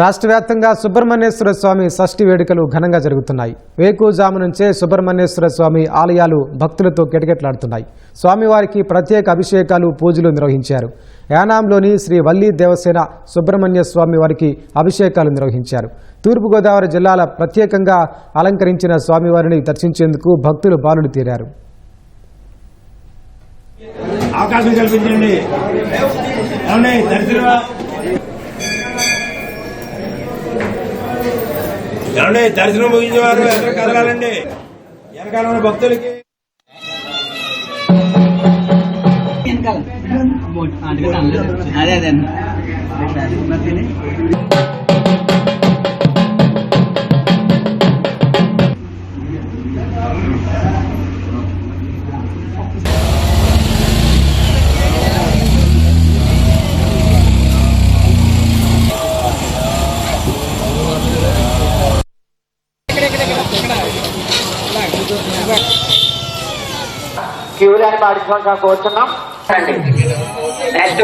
రాష్ట్ర వ్యాప్తంగా సుబ్రహ్మణ్యేశ్వర స్వామి షష్ఠి వేడుకలు ఘనంగా జరుగుతున్నాయి. వేకుజాము నుంచే సుబ్రహ్మణ్యేశ్వర స్వామి ఆలయాలు భక్తులతో కిటకిటలాడుతున్నాయి. స్వామివారికి ప్రత్యేక అభిషేకాలు పూజలు నిర్వహించారు. యానాంలోని శ్రీ వల్లి దేవసేన సుబ్రహ్మణ్య స్వామి వారికి అభిషేకాలు నిర్వహించారు. తూర్పుగోదావరి జిల్లాల ప్రత్యేకంగా అలంకరించిన స్వామివారిని దర్శించేందుకు భక్తులు బాలుడు తీరారు. అవకాశం కల్పించండి. ఏమండి దర్శనం ముగించిన వారు ఎక్కడ కదలాలండి వెనకాల ఉన్న భక్తులకి. అదే అదే. క్యూలని లైన్ కోరుతున్నాం నెక్స్ట్